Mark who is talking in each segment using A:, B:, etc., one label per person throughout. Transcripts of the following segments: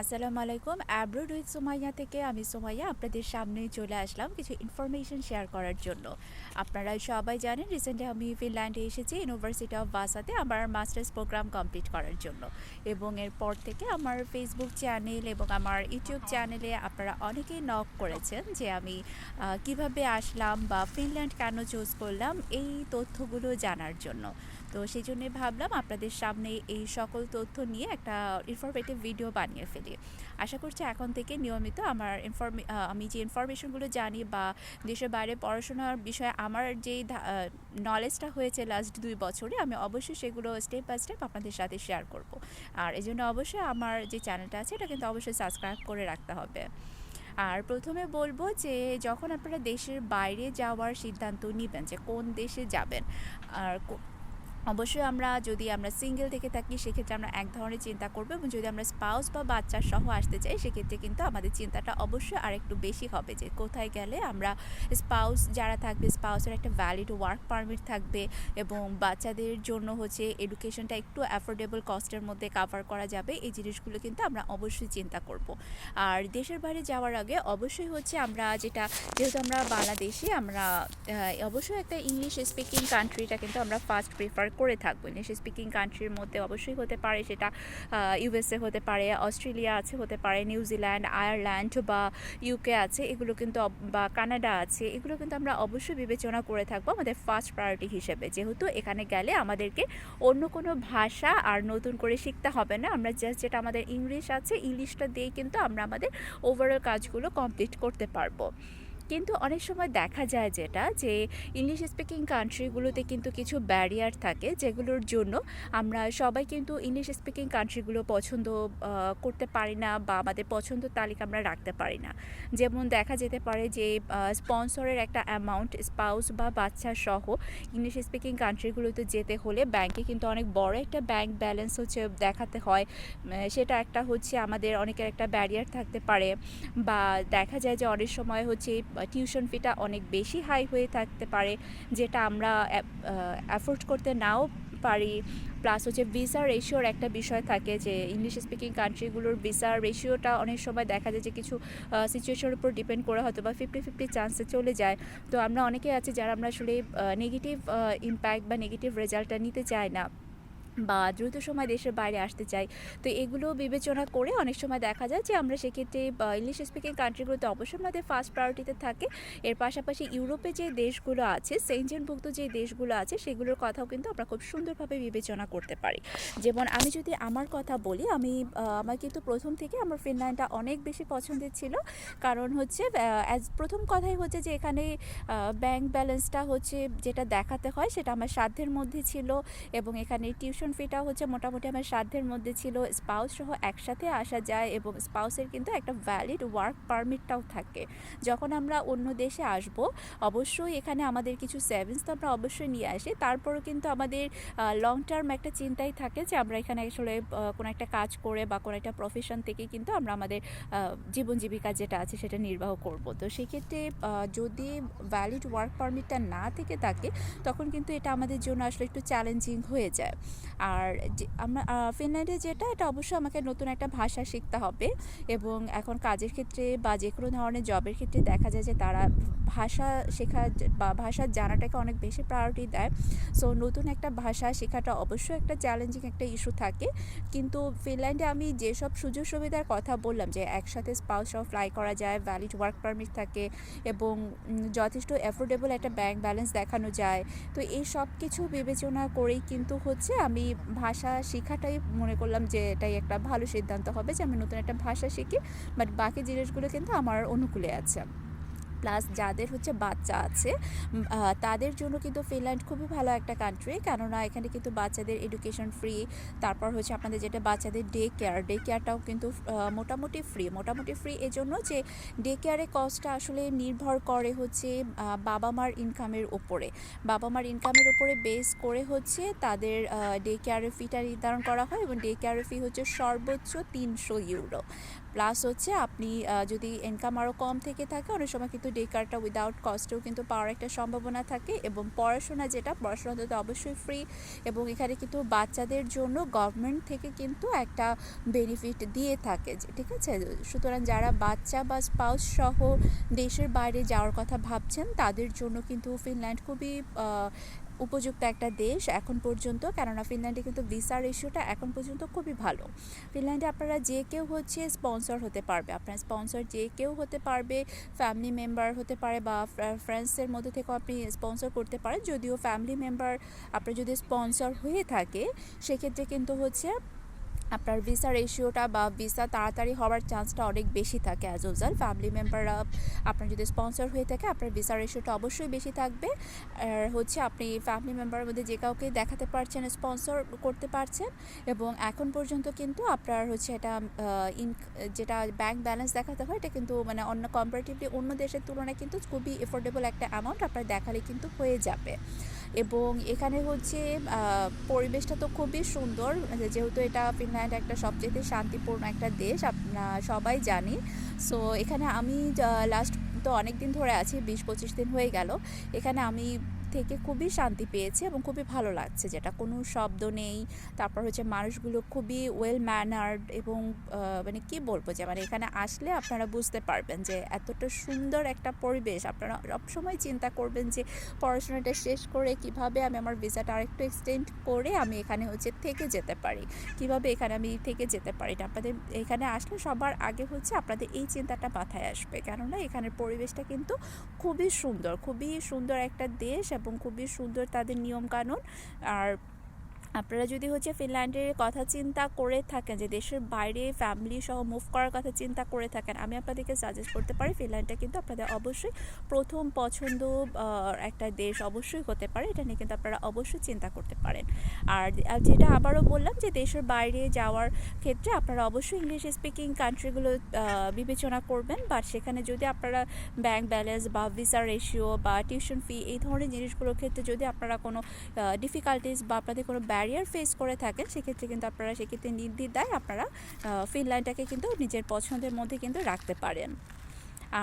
A: আসসালামু আলাইকুম। Abroad with Somaiya থেকে আমি সোমাইয়া আপনাদের সামনে চলে আসলাম কিছু ইনফরমেশন শেয়ার করার জন্য। আপনারা সবাই জানেন রিসেন্টলি আমি ফিনল্যান্ডে এসেছি ইউনিভার্সিটি অফ বাসাতে আমার মাস্টার্স প্রোগ্রাম কমপ্লিট করার জন্য। এবং এরপর থেকে আমার ফেসবুক চ্যানেল এবং আমার ইউটিউব চ্যানেলে আপনারা অনেকেই নক করেছেন যে আমি কীভাবে আসলাম বা ফিনল্যান্ড কেন চুজ করলাম, এই তথ্যগুলো জানার জন্য। তো সেই জন্যে ভাবলাম আপনাদের সামনে এই সকল তথ্য নিয়ে একটা ইনফরমেটিভ ভিডিও বানিয়ে ফেলি। আশা করছি এখন থেকে নিয়মিত আমার ইনফরমে আমি যে ইনফরমেশনগুলো জানি বা দেশের বাইরে পড়াশোনার বিষয়ে আমার যেই নলেজটা হয়েছে লাস্ট দুই বছরে, আমি অবশ্যই সেগুলো স্টেপ বাই স্টেপ আপনাদের সাথে শেয়ার করব। আর এই জন্য অবশ্যই আমার যে চ্যানেলটা আছে, এটা কিন্তু অবশ্যই সাবস্ক্রাইব করে রাখতে হবে। আর প্রথমে বলব যে, যখন আপনারা দেশের বাইরে যাওয়ার সিদ্ধান্ত নেবেন যে কোন দেশে যাবেন, আর অবশ্যই আমরা যদি আমরা সিঙ্গেল থেকে থাকি, সেক্ষেত্রে আমরা এক ধরনের চিন্তা করব এবং যদি আমরা স্পাউস বা বাচ্চা সহ আসতে চাই, সেক্ষেত্রে কিন্তু আমাদের চিন্তাটা অবশ্যই আর একটু বেশি হবে যে কোথায় গেলে আমরা স্পাউস যারা থাকবে স্পাউসের একটা ভ্যালিড ওয়ার্ক পারমিট থাকবে এবং বাচ্চাদের জন্য হচ্ছে এডুকেশনটা একটু অ্যাফোর্ডেবল কস্টের মধ্যে কাভার করা যাবে, এই জিনিসগুলো কিন্তু আমরা অবশ্যই চিন্তা করব। আর দেশের বাইরে যাওয়ার আগে অবশ্যই হচ্ছে আমরা যেটা, যেহেতু আমরা বাংলাদেশি, আমরা অবশ্যই একটা ইংলিশ স্পিকিং কান্ট্রিটা কিন্তু আমরা ফার্স্ট প্রিফার করে থাকব। ইংলিশ স্পিকিং কান্ট্রির মধ্যে অবশ্যই হতে পারে সেটা ইউএসএ হতে পারে অস্ট্রেলিয়া আছে, হতে পারে নিউজিল্যান্ড আয়ারল্যান্ড বা ইউকে আছে, এগুলো কিন্তু বা কানাডা আছে, এগুলো কিন্তু আমরা অবশ্যই বিবেচনা করে থাকব আমাদের ফার্স্ট প্রায়োরিটি হিসেবে। যেহেতু এখানে গেলে আমাদেরকে অন্য কোনো ভাষা আর নতুন করে শিখতে হবে না, আমরা জাস্ট যেটা আমাদের ইংলিশ আছে ইংলিশটা দিয়ে কিন্তু আমরা আমাদের ওভারঅল কাজগুলো কমপ্লিট করতে পারব। কিন্তু অনেক সময় দেখা যায় যেটা, যে ইংলিশ স্পিকিং কান্ট্রিগুলোতে কিন্তু কিছু ব্যারিয়ার থাকে যেগুলোর জন্য আমরা সবাই কিন্তু ইংলিশ স্পিকিং কান্ট্রিগুলো পছন্দ করতে পারি না বা আমাদের পছন্দ তালিকা আমরা রাখতে পারি না। যেমন দেখা যেতে পারে যে স্পন্সরের একটা অ্যামাউন্ট স্পাউস বা বাচ্চা সহ ইংলিশ স্পিকিং কান্ট্রিগুলোতে যেতে হলে ব্যাংকে কিন্তু অনেক বড় একটা ব্যাংক ব্যালেন্স হচ্ছে দেখাতে হয়। সেটা একটা হচ্ছে আমাদের অনেকের একটা ব্যারিয়ার থাকতে পারে বা দেখা যায় যে অনেক সময় হচ্ছে টিউশন ফিটা অনেক বেশি হাই হয়ে থাকতে পারে, যেটা আমরা অ্যাফোর্ড করতে নাও পারি। প্লাস হচ্ছে ভিসা রেশিওর একটা বিষয় থাকে যে ইংলিশ স্পিকিং কান্ট্রিগুলোর ভিসা রেশিওটা অনেক সময় দেখা যায় যে কিছু সিচুয়েশনের উপর ডিপেন্ড করে হয়তো বা ফিফটি ফিফটি চান্সে চলে যায়। তো আমরা অনেকে আছি যারা আমরা আসলে নেগেটিভ ইম্প্যাক্ট বা নেগেটিভ রেজাল্টটা নিতে চাই না। বা দ্রুত সময় দেশের বাইরে আসতে চাই। তো এগুলো বিবেচনা করে অনেক সময় দেখা যায় যে, আমরা সেক্ষেত্রে ইংলিশ স্পিকিং কান্ট্রিগুলোতে অবশ্যই আমাদের ফার্স্ট প্রায়োরিটিতে থাকে। এর পাশাপাশি ইউরোপে যে দেশগুলো আছে সেঞ্জনভুক্ত যে দেশগুলো আছে, সেগুলোর কথাও কিন্তু আমরা খুব সুন্দরভাবে বিবেচনা করতে পারি। যেমন আমি যদি আমার কথা বলি, আমি আমার কিন্তু প্রথম থেকে আমার ফিনল্যান্ডটা অনেক বেশি পছন্দের ছিল। কারণ হচ্ছে অ্যাজ প্রথম কথাই হচ্ছে যে, এখানে ব্যাংক ব্যালেন্সটা হচ্ছে যেটা দেখাতে হয়, সেটা আমার সাধ্যের মধ্যে ছিল। এবং এখানে টিউশন ফিটাও হচ্ছে। মোটামুটি আমার সাধ্যের মধ্যে ছিল। স্পাউস সহ একসাথে আসা যায় এবং স্পাউসের কিন্তু একটা ভ্যালিড ওয়ার্ক পারমিটটাও থাকে। যখন আমরা অন্য দেশে আসব, অবশ্যই এখানে আমাদের কিছু সেভিংস তো আমরা অবশ্যই নিয়ে আসি। তারপরও কিন্তু আমাদের লং টার্ম একটা চিন্তাই থাকে যে আমরা এখানে আসলে কোনো একটা কাজ করে বা কোনো একটা প্রফেশন থেকে কিন্তু আমরা আমাদের জীবন জীবিকা যেটা আছে সেটা নির্বাহ করব। তো সেক্ষেত্রে যদি ভ্যালিড ওয়ার্ক পারমিটটা না থেকে থাকে, তখন কিন্তু এটা আমাদের জন্য আসলে একটু চ্যালেঞ্জিং হয়ে যায়। আর আমরা ফিনল্যান্ডে যেটা, এটা অবশ্যই আমাকে নতুন একটা ভাষা শিখতে হবে এবং এখন কাজের ক্ষেত্রে বা যে কোনো ধরনের জবের ক্ষেত্রে দেখা যায় যে তারা ভাষা শেখা বা ভাষা জানাটাকে অনেক বেশি প্রায়োরিটি দেয়। সো নতুন একটা ভাষা শেখাটা অবশ্যই একটা চ্যালেঞ্জিং একটা ইস্যু থাকে। কিন্তু ফিনল্যান্ডে আমি যেসব সুযোগ সুবিধার কথা বললাম যে একসাথে স্পাউস সহ ফ্লাই করা যায় ভ্যালিড ওয়ার্ক পারমিট থাকে এবং যথেষ্ট অ্যাফোর্ডেবল একটা ব্যাংক ব্যালেন্স দেখানো যায়। তো এই সব কিছু বিবেচনা করেই কিন্তু হচ্ছে আমি ভাষা শেখাটাই মনে করলাম যে এটাই একটা ভালো সিদ্ধান্ত হবে যে আমি নতুন একটা ভাষা শিখি বাট বাকি জিনিসগুলো কিন্তু আমার অনুকূলে আছে। প্লাস যাদের হচ্ছে বাচ্চা আছে তাদের জন্য কিন্তু ফিনল্যান্ড খুবই ভালো একটা কান্ট্রি কেননা এখানে কিন্তু বাচ্চাদের এডুকেশন ফ্রি তারপর হচ্ছে আপনাদের যেটা বাচ্চাদের ডে কেয়ার ডে কেয়ারটাও কিন্তু মোটামুটি ফ্রি মোটামুটি ফ্রি এজন্য যে ডে কেয়ারের কস্টটা আসলে নির্ভর করে হচ্ছে বাবা মার ইনকামের ওপরে বাবা মার ইনকামের উপরে বেস করে হচ্ছে তাদের ডে কেয়ারের ফিটা নির্ধারণ করা হয় এবং ডে কেয়ারের ফি হচ্ছে সর্বোচ্চ তিনশো ইউরো প্লাস হচ্ছে আপনি যদি ইনকাম আরও কম থেকে থাকে, অনেক সময় কিন্তু কিন্তু ডে কার্ডটা উইদাউট কস্টেও কিন্তু পাওয়ার একটা সম্ভাবনা থাকে এবং পড়াশোনা যেটা, পড়াশোনা তো অবশ্যই ফ্রি এবং এখানে কিন্তু বাচ্চাদের জন্য গভর্নমেন্ট থেকে কিন্তু একটা বেনিফিট দিয়ে থাকে, ঠিক আছে? সুতরাং যারা বাচ্চা বা স্পাউস সহ দেশের বাইরে যাওয়ার কথা ভাবছেন, তাদের জন্য কিন্তু ফিনল্যান্ড খুবই উপযুক্ত একটা দেশ এখন পর্যন্ত কেননা ফিনল্যান্ডে কিন্তু ভিসা রেশিওটা এখন পর্যন্ত খুবই ভালো। ফিনল্যান্ডে আপনারা যে কেউ হচ্ছে স্পন্সর হতে পারবে। আপনার স্পন্সর যে কেউ হতে পারবে ফ্যামিলি মেম্বার হতে পারে বা ফ্রেন্ডসের মধ্যে থেকেও আপনি স্পন্সর করতে পারেন। যদিও ফ্যামিলি মেম্বার আপনার যদি স্পন্সর হয়ে থাকে, সেক্ষেত্রে কিন্তু হচ্ছে আপনার ভিসা রেশিওটা বা ভিসা তাড়াতাড়ি হওয়ার চান্সটা অনেক বেশি থাকে অ্যাজ ইউজাল ফ্যামিলি মেম্বাররা আপনার যদি স্পন্সর হয়ে থাকে, আপনার ভিসা রেশিওটা অবশ্যই বেশি থাকবে। আর হচ্ছে আপনি ফ্যামিলি মেম্বারের মধ্যে যে কাউকে দেখাতে পারছেন স্পন্সর করতে পারছেন, এবং এখন পর্যন্ত কিন্তু আপনার হচ্ছে এটা ইন যেটা ব্যাংক ব্যালেন্স দেখাতে হয়, এটা কিন্তু মানে অন্য কম্পারেটিভলি অন্য দেশের তুলনায় কিন্তু খুবই এফোর্ডেবল একটা অ্যামাউন্ট আপনার দেখালে কিন্তু হয়ে যাবে। এবং এখানে হচ্ছে পরিবেশটা তো খুবই সুন্দর। যেহেতু এটা ফিনল্যান্ড একটা সবচেয়ে শান্তিপূর্ণ একটা দেশ সবাই জানি। সো, এখানে আমি লাস্ট তো অনেক দিন ধরে আছি, বিশ পঁচিশ দিন হয়ে গেল। এখানে আমি থেকে খুবই শান্তি পেয়েছি এবং খুবই ভালো লাগছে যেটা। কোনো শব্দ নেই, তারপর হচ্ছে মানুষগুলো খুবই ওয়েল ম্যানার্ড এবং মানে কি বলব যে মানে এখানে আসলে আপনারা বুঝতে পারবেন যে এতটা সুন্দর একটা পরিবেশ। আপনারা সবসময় চিন্তা করবেন যে, পড়াশোনাটা শেষ করে কীভাবে আমি আমার ভিসাটা আরেকটু এক্সটেন্ড করে আমি এখানে হচ্ছে থেকে যেতে পারি? কীভাবে এখানে আমি থেকে যেতে পারি? এটা আপনাদের, এখানে আসলে সবার আগে হচ্ছে আপনাদের এই চিন্তাটা মাথায় আসবে। কেননা এখানের পরিবেশটা কিন্তু খুবই সুন্দর খুবই সুন্দর একটা দেশ এবং খুবই সুন্দর তাদের নিয়মকানুন। আর আপনারা যদি হচ্ছে ফিনল্যান্ডের কথা চিন্তা করে থাকেন, যে দেশের বাইরে ফ্যামিলি সহ মুভ করার কথা চিন্তা করে থাকেন, আমি আপনাদেরকে সাজেস্ট করতে পারি ফিনল্যান্ডটা কিন্তু আপনাদের অবশ্যই প্রথম পছন্দ একটা দেশ অবশ্যই হতে পারে। এটা নিয়ে কিন্তু আপনারা অবশ্যই চিন্তা করতে পারেন। আর যেটা আবারও বললাম যে দেশের বাইরে যাওয়ার ক্ষেত্রে আপনারা অবশ্যই ইংলিশ স্পিকিং কান্ট্রিগুলো বিবেচনা করবেন। বাট সেখানে যদি আপনারা ব্যাংক ব্যালেন্স বা ভিসা রেশিও বা টিউশন ফি এই ধরনের জিনিসগুলোর ক্ষেত্রে যদি আপনারা কোনো ডিফিকাল্টিস বা আপনাদের কোনো ব্যারিয়ার ফেস করে থাকেন সেক্ষেত্রে কিন্তু আপনারা সেক্ষেত্রে নির্দ্বিধায় আপনারা আহ, ফিনল্যান্ডটাকে কিন্তু নিজের পছন্দের মধ্যে কিন্তু রাখতে পারেন।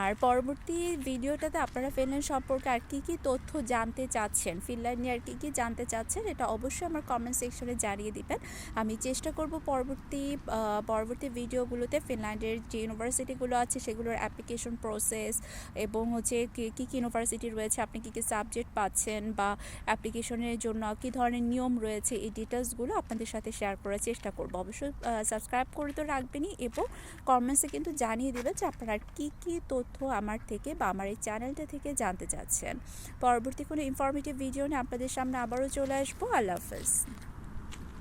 A: আর পরবর্তী ভিডিওটাতে আপনারা ফিনল্যান্ড সম্পর্কে আর কী কী তথ্য জানতে চাচ্ছেন ফিনল্যান্ড নিয়ে আর কী কী জানতে চাচ্ছেন, এটা অবশ্যই আমার কমেন্ট সেকশনে জানিয়ে দিবেন। আমি চেষ্টা করব পরবর্তী পরবর্তী ভিডিওগুলোতে ফিনল্যান্ডের যে ইউনিভার্সিটিগুলো আছে সেগুলোর অ্যাপ্লিকেশন প্রসেস এবং হচ্ছে কী কী ইউনিভার্সিটি রয়েছে, আপনি কী কী সাবজেক্ট পাচ্ছেন বা অ্যাপ্লিকেশনের জন্য কী ধরনের নিয়ম রয়েছে, এই ডিটেলসগুলো আপনাদের সাথে শেয়ার করার চেষ্টা করব। অবশ্যই সাবস্ক্রাইব করে তো রাখবেনই এবং কমেন্টসে কিন্তু জানিয়ে দেবেন যে আপনারা কী কী তথ্য আমার থেকে বা আমার এই চ্যানেলটা থেকে জানতে চাচ্ছেন। পরবর্তী কোনো ইনফরমেটিভ ভিডিও নিয়ে আপনাদের সামনে আবারও চলে আসব। আল্লাহ হাফেজ।